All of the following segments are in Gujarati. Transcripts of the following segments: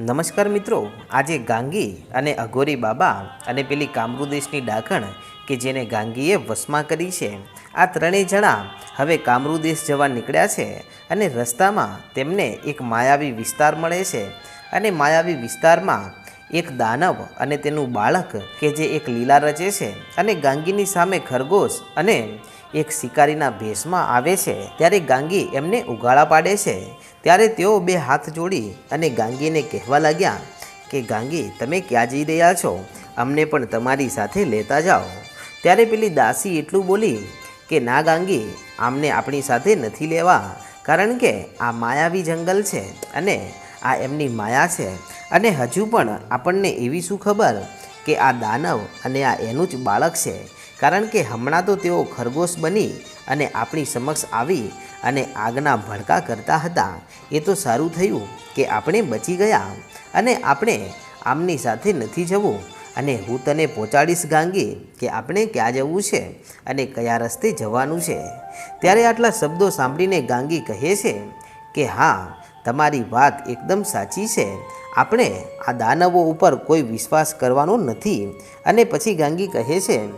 નમસ્કાર મિત્રો, આજે ગાંગી અને અઘોરી બાબા અને પેલી કામરુદેશની ડાકણ કે જેને ગાંગીએ વશમાં કરી છે, આ ત્રણેય જણા હવે કામરુદેશ જવા નીકળ્યા છે અને રસ્તામાં તેમને એક માયાવી વિસ્તાર મળે છે. અને માયાવી વિસ્તારમાં એક દાનવ અને તેનું બાળક કે જે એક લીલા રચે છે અને ગાંગીની સામે ખરગોશ અને એક શિકારીના ભેષમાં આવે છે, ત્યારે ગાંગી એમને ઉગાડા પાડે છે. ત્યારે તેઓ બે હાથ જોડી અને ગાંગીને કહેવા લાગ્યા કે, ગાંગી, તમે ક્યાં જઈ રહ્યા છો? અમને પણ તમારી સાથે લેતા જાઓ. ત્યારે પેલી દાસી એટલું બોલી કે, ના ગાંગી, આમને આપણી સાથે નથી લેવા, કારણ કે આ માયાવી જંગલ છે અને આ એમની માયા છે. અને હજુ પણ આપણને એવી શું ખબર કે આ દાનવ અને આ એનું જ બાળક છે? કારણ કે હમણાં તો તેઓ ખરગોશ બની અને આપણી સમક્ષ આવી અને આગના ભડકા કરતા હતા. એ તો સારું થયું કે આપણે બચી ગયા અને આપણે આમની સાથે નથી જવું. અને હું તને પહોંચાડીશ ગાંગી કે આપણે ક્યાં જવું છે અને કયા રસ્તે જવાનું છે. ત્યારે આટલા શબ્દો સાંભળીને ગાંગી કહે છે કે, હા, તમારી વાત એકદમ સાચી છે. આપણે આ દાનવો ઉપર કોઈ વિશ્વાસ કરવાનો નથી. અને પછી ગાંગી કહે છે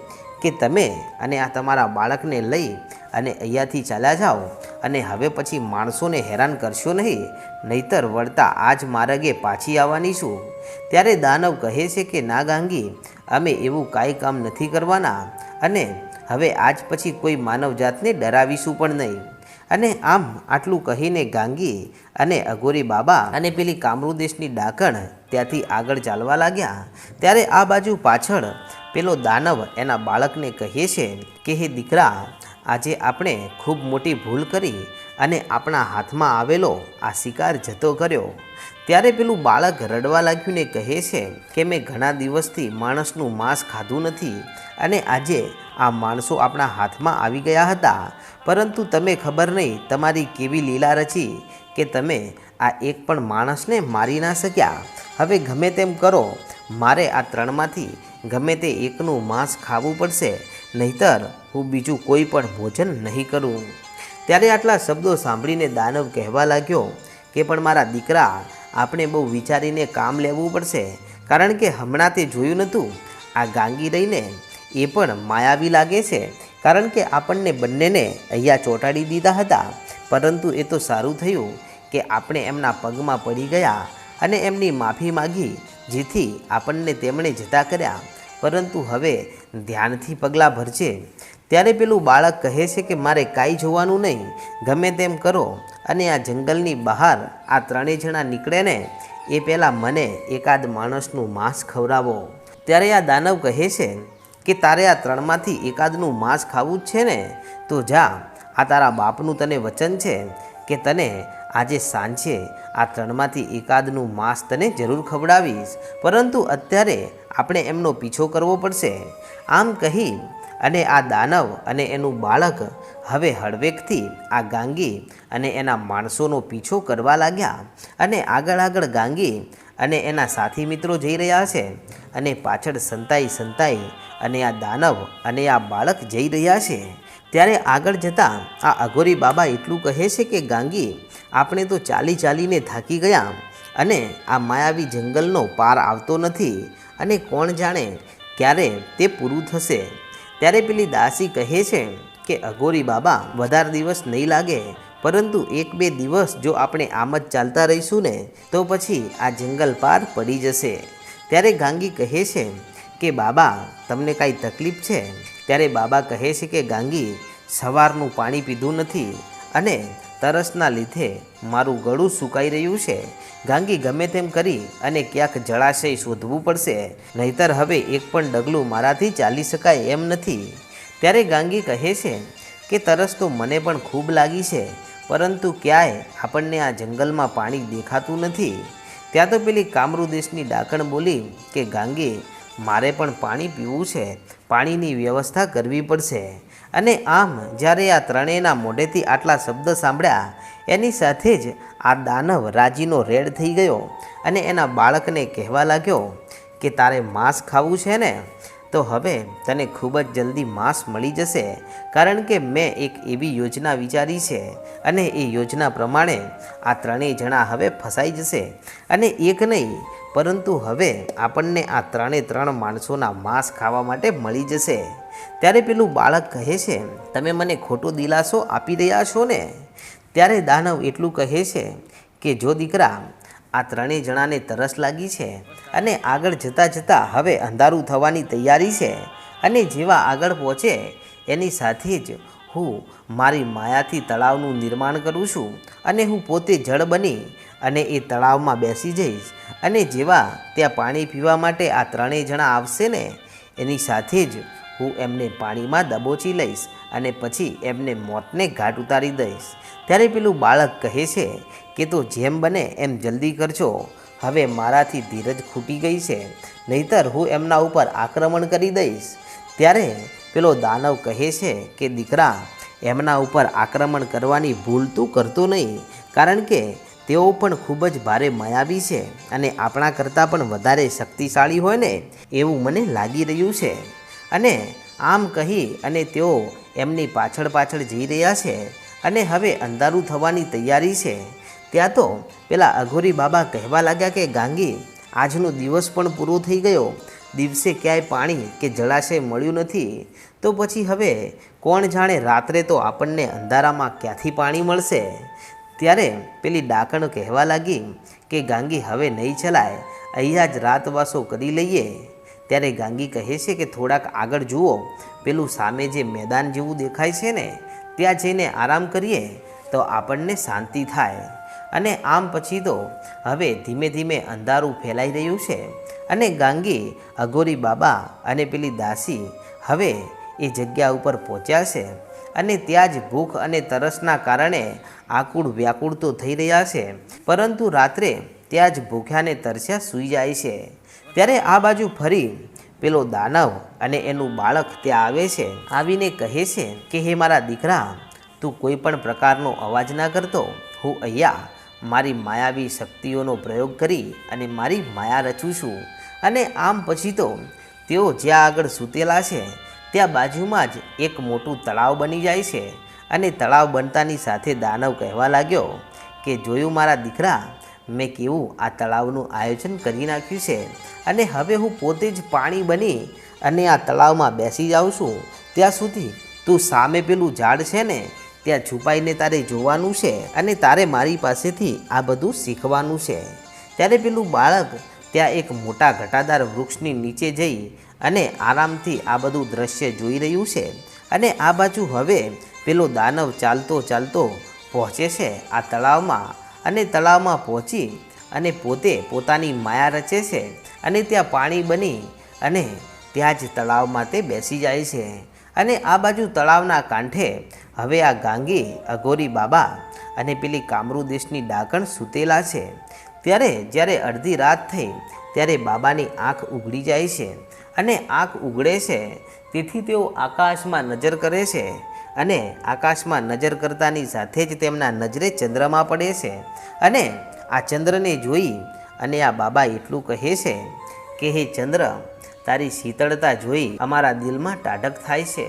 કે તમે અને આ તમારા બાળકને લઈ અને અહીંયાથી ચાલ્યા જાઓ અને હવે પછી માણસોને હેરાન કરશો નહીં, નહીતર વળતા આજ માર્ગે પાછી આવવાની છું. ત્યારે દાનવ કહે છે કે, ના ગાંગી, અમે એવું કાંઈ કામ નથી કરવાના અને હવે આજ પછી કોઈ માનવજાતને ડરાવીશું પણ નહીં. અને આમ આટલું કહીને ગાંગી અને અઘોરી બાબા અને પેલી કામરૂદેશની ડાકણ ત્યાંથી આગળ ચાલવા લાગ્યા. ત્યારે આ બાજુ પાછળ પેલો દાનવ એના બાળકને કહે છે કે, હે દીકરા, આજે આપણે ખૂબ મોટી ભૂલ કરી અને આપણા હાથમાં આવેલો આ શિકાર જતો કર્યો. ત્યારે પેલું બાળક રડવા લાગ્યું ને કહે છે કે, મેં ઘણા દિવસથી માણસનું માંસ ખાધું નથી અને આજે આ માણસો આપણા હાથમાં આવી ગયા હતા. પરંતુ તમે ખબર નહીં, તમારી કેવી લીલા રચી કે તમે આ એક પણ માણસને મારી ના શક્યા. હવે ગમે તેમ કરો, મારે આ ત્રણમાંથી ગમે તે એકનું માંસ ખાવું પડશે, નહીતર હું બીજું કોઈ પણ ભોજન નહીં કરું. ત્યારે આટલા શબ્દો સાંભળીને દાનવ કહેવા લાગ્યો કે, પણ મારા દીકરા, આપણે બહુ વિચારીને કામ લેવું પડશે, કારણ કે હમણાં તે જોયું નહોતું. આ ગાંગી રહીને એ પણ માયાવી લાગે છે, કારણ કે આપણને બંનેને અહીંયા ચોંટાડી દીધા હતા. પરંતુ એ તો સારું થયું કે આપણે એમના પગમાં પડી ગયા અને એમની માફી માગી જેથી આપણને તેમણે જતા કર્યા. પરંતુ હવે ધ્યાનથી પગલાં ભરજે. ત્યારે પેલું બાળક કહે છે કે, મારે કાંઈ જોવાનું નહીં. ગમે તેમ કરો. અને આ જંગલની બહાર આ ત્રણેય જણા નીકળે ને, એ પહેલાં મને એકાદ માણસનું માંસ ખવડાવો. ત્યારે આ દાનવ કહે છે કે, તારે આ ત્રણમાંથી એકાદનું માંસ ખાવું જ છે ને? તો જા. આ તારા બાપનું તને વચન છે કે તને આજે સાંજે આ ત્રણમાંથી એકાદનું માંસ તને જરૂર ખવડાવીશ. પરંતુ અત્યારે આપણે એમનો પીછો કરવો પડશે. આમ કહી અને આ દાનવ અને એનું બાળક હવે હળવેકથી આ ગાંગી અને એના માણસોનો પીછો કરવા લાગ્યા અને આગળ આગળ ગાંગી અને એના સાથી મિત્રો જઈ રહ્યા છે અને પાછળ સંતાઈ સંતાઈ અને આ દાનવ અને આ બાળક જઈ રહ્યા છે. ત્યારે આગળ જતાં આ અઘોરી બાબા એટલું કહે છે કે, ગાંગી, આપણે તો ચાલી ચાલીને થાકી ગયા અને આ માયાવી જંગલનો પાર આવતો નથી અને કોણ જાણે ક્યારે તે પૂરું થશે. ત્યારે પેલી દાસી કહે છે કે, અઘોરી બાબા, વધારે દિવસ નહીં લાગે, પરંતુ એક બે દિવસ જો આપણે આમ જ ચાલતા રહીશું ને, તો પછી આ જંગલ પાર પડી જશે. ત્યારે ગાંગી કહે છે કે, બાબા, તમને કાંઈ તકલીફ છે? ત્યારે બાબા કહે છે કે, ગાંગી, સવારનું પાણી પીધું નથી અને તરસના લીધે મારું ગળું સુકાઈ રહ્યું છે. ગાંગી ગમે તેમ કરી અને ક્યાંક જળાશય શોધવું પડશે. નહીતર હવે એક પણ ડગલું મારાથી ચાલી શકાય એમ નથી. ત્યારે ગાંગી કહે છે કે, તરસ તો મને પણ ખૂબ લાગી છે, પરંતુ ક્યાંય આપણને આ જંગલમાં પાણી દેખાતું નથી. ત્યાં તો પેલી કામરૂ દેશની ડાકણ બોલી કે, ગાંગી મારે પણ પાણી પીવું છે. પાણીની વ્યવસ્થા કરવી પડશે. અને આમ જ્યારે આ ત્રણેયના મોઢેથી આટલા શબ્દ સાંભળ્યા, એની સાથે જ આ દાનવ રાજીનો રેડ થઈ ગયો અને એના બાળકને કહેવા લાગ્યો કે, તારે માંસ ખાવું છે ને? તો હવે તને ખૂબ જ જલ્દી માંસ મળી જશે, કારણ કે મેં એક એવી યોજના વિચારી છે. અને એ યોજના પ્રમાણે આ ત્રણેય જણા હવે ફસાઈ જશે. અને એક નહીં પરંતુ હવે આપણને આ ત્રણે ત્રણ માણસોના માંસ ખાવા માટે મળી જશે. ત્યારે પેલું બાળક કહે છે, તમે મને ખોટો દિલાસો આપી રહ્યા છો ને? ત્યારે દાનવ એટલું કહે છે કે, જો દીકરા, આ ત્રણેય જણાને તરસ લાગી છે અને આગળ જતાં જતાં હવે અંધારું થવાની તૈયારી છે અને જેવા આગળ પહોંચે, એની સાથે જ હું મારી માયાથી તળાવનું નિર્માણ કરું છું અને હું પોતે જળ બની અને એ તળાવમાં બેસી જઈશ. અને જેવા ત્યાં પાણી પીવા માટે આ ત્રણેય જણા આવશે ને, એની સાથે જ હું એમને પાણીમાં દબોચી લઈશ અને પછી એમને મોતને ઘાટ ઉતારી દઈશ. ત્યારે પેલું બાળક કહે છે કે, તો જેમ બને એમ જલ્દી કરજો. હવે મારાથી ધીરજ ખૂટી ગઈ છે. નહીતર હું એમના ઉપર આક્રમણ કરી દઈશ. ત્યારે પેલો દાનવ કહે છે કે, દીકરા, એમના ઉપર આક્રમણ કરવાની ભૂલ તું કરતો નહીં. કારણ કે તેઓ પણ ખૂબ જ ભારે માયાવી છે અને આપણા કરતાં પણ વધારે શક્તિશાળી હોય ને એવું મને લાગી રહ્યું છે. અને આમ કહી અને તેઓ એમની પાછળ પાછળ જઈ રહ્યા છે અને હવે અંધારું થવાની તૈયારી છે. ત્યાં તો પેલા અઘોરી બાબા કહેવા લાગ્યા કે, ગાંગી, આજનો દિવસ પણ પૂરો થઈ ગયો. દિવસે ક્યાંય પાણી કે જળાશય મળ્યું નથી. તો પછી હવે કોણ જાણે રાત્રે તો આપણને અંધારામાં ક્યાંથી પાણી મળશે? ત્યારે પેલી ડાકણ કહેવા લાગી કે, ગાંગી, હવે નહીં ચલાય. અહીંયા જ રાતવાસો કરી લઈએ. ત્યારે ગાંગી કહે છે કે, થોડાક આગળ જુઓ. પેલું સામે જે મેદાન જેવું દેખાય છે ને, ત્યાં જઈને આરામ કરીએ તો આપણને શાંતિ થાય. અને આમ પછી તો હવે ધીમે ધીમે અંધારું ફેલાઈ રહ્યું છે અને ગાંગી, અઘોરી બાબા અને પેલી દાસી હવે એ જગ્યા ઉપર પહોંચ્યા છે. અને ત્યાં જ ભૂખ અને તરસના કારણે આકુળ વ્યાકુળ તો થઈ રહ્યા છે, પરંતુ રાત્રે ત્યાં જ ભૂખ્યાને તરસ્યા સૂઈ જાય છે. ત્યારે આ બાજુ ફરી પેલો દાનવ અને એનું બાળક ત્યાં આવે છે. આવીને કહે છે કે, હે મારા દીકરા, તું કોઈ પણ પ્રકારનો અવાજ ના કરતો. હું અહીંયા મારી માયાવી શક્તિઓનો પ્રયોગ કરી અને મારી માયા રચું છું. અને આમ પછી તો તેઓ જ્યાં આગળ સૂતેલા છે ત્યાં બાજુમાં જ એક મોટું તળાવ બની જાય છે અને તળાવ બનતાની સાથે દાનવ કહેવા લાગ્યો કે, જોયું મારા દીકરા, મેં કેવું આ તળાવનું આયોજન કરી નાખ્યું છે અને હવે હું પોતે જ પાણી બની અને આ તળાવમાં બેસી જાઉં છું. ત્યાં સુધી તું સામે પેલું ઝાડ છે ને, ત્યાં છુપાઈને તારે જોવાનું છે અને તારે મારી પાસેથી આ બધું શીખવાનું છે. ત્યારે પેલું બાળક ત્યાં એક મોટા ઘટાદાર વૃક્ષની નીચે જઈ અને આરામથી આ બધું દ્રશ્ય જોઈ રહ્યું છે. અને આ બાજુ હવે પેલો દાનવ ચાલતો ચાલતો પહોંચે છે આ તળાવમાં. અને તળાવમાં પહોંચી અને પોતે પોતાની માયા રચે છે અને ત્યાં પાણી બની અને ત્યાં જ તળાવમાં તે બેસી જાય છે. અને આ બાજુ તળાવના કાંઠે હવે આ ગાંગી, અઘોરી બાબા અને પેલી કામરૂ દેશની ડાકણ સૂતેલા છે. ત્યારે જ્યારે અડધી રાત થઈ, ત્યારે બાબાની આંખ ઉઘડી જાય છે અને આંખ ઉગડે છે, તેથી તેઓ આકાશમાં નજર કરે છે અને આકાશમાં નજર કરતાની સાથે જ તેમના નજરે ચંદ્રમાં પડે છે. અને આ ચંદ્રને જોઈ અને આ બાબા એટલું કહે છે કે, હે ચંદ્ર, તારી શીતળતા જોઈ અમારા દિલમાં ટાઢક થાય છે.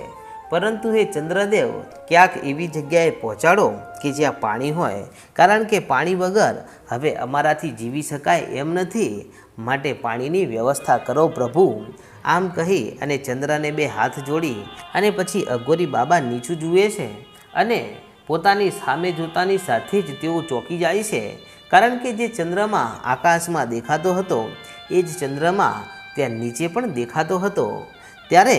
પરંતુ હે ચંદ્રદેવ, ક્યાંક એવી જગ્યાએ પહોંચાડો કે જ્યાં પાણી હોય. કારણ કે પાણી વગર હવે અમારાથી જીવી શકાય એમ નથી. માટે પાણીની વ્યવસ્થા કરો પ્રભુ. આમ કહી અને ચંદ્રને બે હાથ જોડી અને પછી અઘોરી બાબા નીચું જુએ છે અને પોતાની સામે જોતાની સાથે જ તેઓ ચોંકી જાય છે. કારણ કે જે ચંદ્રમા આકાશમાં દેખાતો હતો, એ જ ચંદ્રમા ત્યાં નીચે પણ દેખાતો હતો. ત્યારે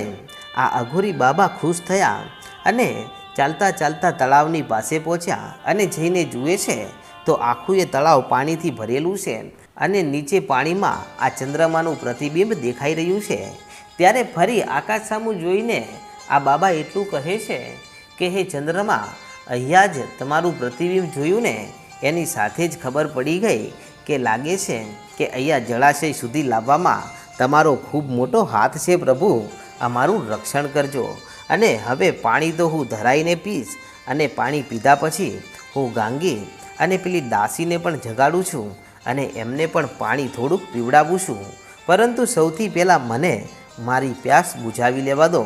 આ અઘોરી બાબા ખુશ થયા અને ચાલતા ચાલતા તળાવની પાસે પહોંચ્યા અને જઈને જુએ છે, તો આખું એ તળાવ પાણીથી ભરેલું છે. અને નીચે પાણીમાં આ ચંદ્રમાનું પ્રતિબિંબ દેખાઈ રહ્યું છે. ત્યારે ફરી આકાશ સામું જોઈને આ બાબા એટલું કહે છે કે, હે ચંદ્રમા, અહીંયા જ તમારું પ્રતિબિંબ જોયું ને? એની સાથે જ ખબર પડી ગઈ કે લાગે છે કે અહીંયા જળાશય સુધી લાવવામાં તમારો ખૂબ મોટો હાથ છે પ્રભુ. અમારું રક્ષણ કરજો. અને હવે પાણી તો હું ધરાઈને પીશ અને પાણી પીધા પછી હું ગાંગી અને પેલી દાસીને પણ જગાડું છું. અને એમને પણ પાણી થોડુંક પીવડાવું છું. પરંતુ સૌથી પહેલાં મને મારી પ્યાસ બુઝાવી લેવા દો.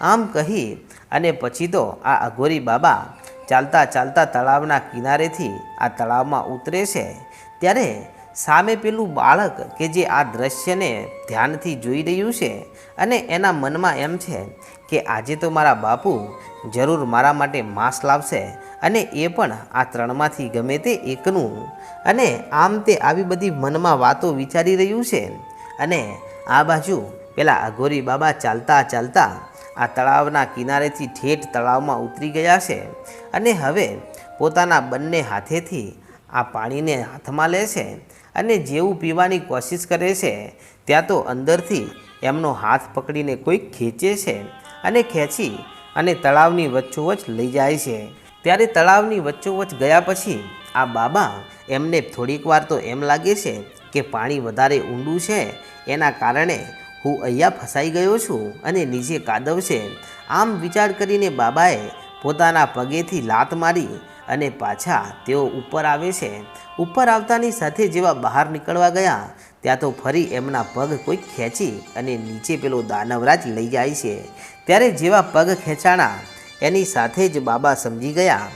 આમ કહી અને પછી તો આ અઘોરી બાબા ચાલતા ચાલતા તળાવના કિનારેથી આ તળાવમાં ઉતરે છે. ત્યારે સામે પેલું બાળક કે જે આ દ્રશ્યને ધ્યાનથી જોઈ રહ્યું છે અને એના મનમાં એમ છે કે આજે તો મારા બાપુ જરૂર મારા માટે માંસ લાવશે અને એ પણ આ ત્રણમાંથી ગમે તે એકનું. અને આમ તે આવી બધી મનમાં વાતો વિચારી રહ્યું છે. અને આ બાજુ પેલા અઘોરી બાબા ચાલતા ચાલતા આ તળાવના કિનારેથી ઠેઠ તળાવમાં ઉતરી ગયા છે. અને હવે પોતાના બંને હાથેથી આ પાણીને હાથમાં લે છે અને જેવું પીવાની કોશિશ કરે છે, ત્યાં તો અંદરથી એમનો હાથ પકડીને કોઈક ખેંચે છે અને ખેંચી અને તળાવની વચ્ચોવચ લઈ જાય છે. ત્યારે તળાવની વચ્ચોવચ ગયા પછી આ બાબા એમને થોડીક વાર તો એમ લાગે છે કે પાણી વધારે ઊંડું છે. એના કારણે હું અહીંયા ફસાઈ ગયો છું અને નીચે કાદવ છે. આમ વિચાર કરીને બાબાએ પોતાના પગેથી લાત મારી અને પાછા તેઓ ઉપર આવે છે. ઉપર આવતાની સાથે જેવા બહાર નીકળવા ગયા, ત્યાં તો ફરી એમના પગ કોઈ ખેંચી અને નીચે પેલો દાનવરાજ લઈ જાય છે. ત્યારે જેવા પગ ખેંચાણા એની સાથે જ બાબા સમજી ગયા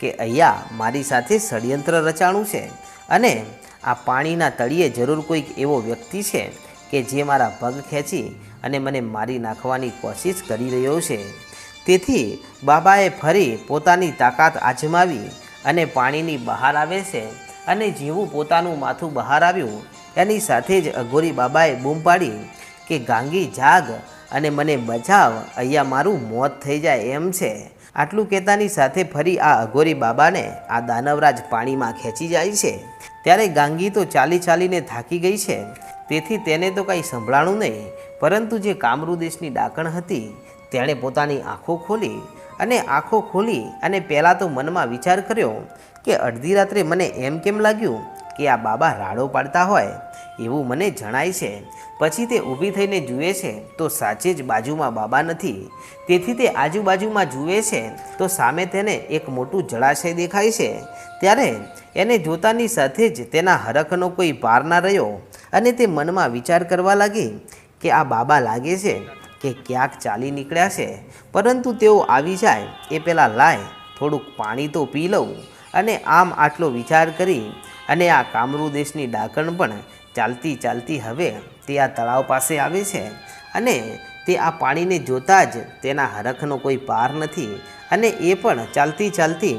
કે અહીંયા મારી સાથે ષડયંત્ર રચાણું છે અને આ પાણીના તળિયે જરૂર કોઈક એવો વ્યક્તિ છે કે જે મારા પગ ખેંચી અને મને મારી નાખવાની કોશિશ કરી રહ્યો છે. તેથી બાબાએ ફરી પોતાની તાકાત આજમાવી અને પાણીની બહાર આવે છે અને જેવું પોતાનું માથું બહાર આવ્યું. એની સાથે જ અઘોરી બાબાએ બૂમ પાડી કે ગાંગી જાગ અને મને બચાવ, અહીંયા મારું મોત થઈ જાય એમ છે. આટલું કહેતાની સાથે ફરી આ અઘોરી બાબાને આ દાનવરાજ પાણીમાં ખેંચી જાય છે. ત્યારે ગાંગી તો ચાલી ચાલીને થાકી ગઈ છે. તેથી તેને તો કંઈ સંભળાણું નહીં. પરંતુ જે કામરૂ દેશની ડાકણ હતી, તેણે પોતાની આંખો ખોલી અને આંખો ખોલી અને પહેલાં તો મનમાં વિચાર કર્યો કે અડધી રાત્રે મને એમ કેમ લાગ્યું કે આ બાબા રાડો પાડતા હોય? એવું મને જણાય છે. પછી તે ઊભી થઈને જુએ છે, તો સાચે જ બાજુમાં બાબા નથી. તેથી તે આજુબાજુમાં જુએ છે, તો સામે તેને એક મોટું જળાશય દેખાય છે. ત્યારે એને જોતાની સાથે જ તેના હરખનો કોઈ પાર ના રહ્યો અને તે મનમાં વિચાર કરવા લાગી કે આ બાબા લાગે છે કે ક્યાંક ચાલી નીકળ્યા છે. પરંતુ તેઓ આવી જાય એ પહેલાં લાય, થોડુંક પાણી તો પી લઉં. અને આમ આટલો વિચાર કરી અને આ કામરૂ દેશની ડાકણ પણ ચાલતી ચાલતી હવે તે આ તળાવ પાસે આવે છે અને તે આ પાણીને જોતાં જ તેના હરખનો કોઈ પાર નથી અને એ પણ ચાલતી ચાલતી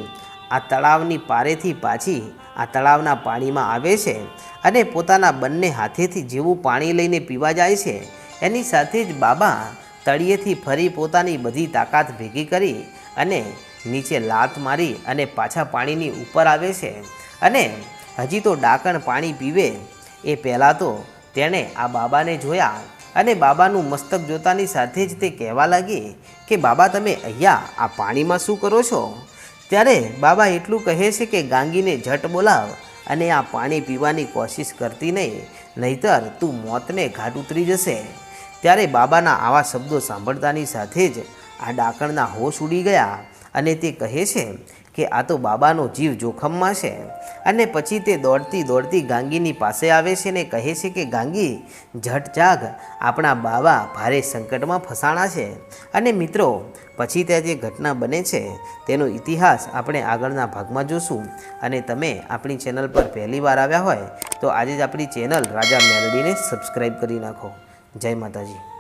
આ તળાવની પારેથી પાછી આ તળાવના પાણીમાં આવે છે અને પોતાના બંને હાથેથી જેવું પાણી લઈને પીવા જાય છે. એની સાથે જ બાબા તળિયેથી ફરી પોતાની બધી તાકાત ભેગી કરી અને નીચે લાત મારી અને પાછા પાણીની ઉપર આવે છે અને હજી તો ડાકણ પાણી પીવે એ પહેલાં તો તેણે આ બાબાને જોયા અને બાબાનું મસ્તક જોતાની સાથે જ તે કહેવા લાગી કે, બાબા, તમે અહીંયા આ પાણીમાં શું કરો છો? ત્યારે બાબા એટલું કહે છે કે, ગાંગીને ઝટ બોલાવ અને આ પાણી પીવાની કોશિશ કરતી નહીં, નહીતર તું મોતને ઘાટ ઉતરી જશે. ત્યારે બાબાના આવા શબ્દો સાંભળતાની સાથે જ આ ડાકણના હોશ ઉડી ગયા અને તે કહે છે કે આ તો બાબાનો જીવ જોખમમાં છે. અને પછી તે દોડતી દોડતી ગાંગીની પાસે આવે છે ને કહે છે કે, ગાંગી, ઝટ જાગ. આપણા બાબા ભારે સંકટમાં ફસાણા છે. અને મિત્રો, પછી ત્યાં જે ઘટના બને છે, તેનો ઇતિહાસ આપણે આગળના ભાગમાં જોશું. અને તમે આપણી ચેનલ પર પહેલી વાર આવ્યા હોય, તો આજે જ આપણી ચેનલ રાજા મેલડીને સબસ્ક્રાઈબ કરી નાખો. જય માતાજી.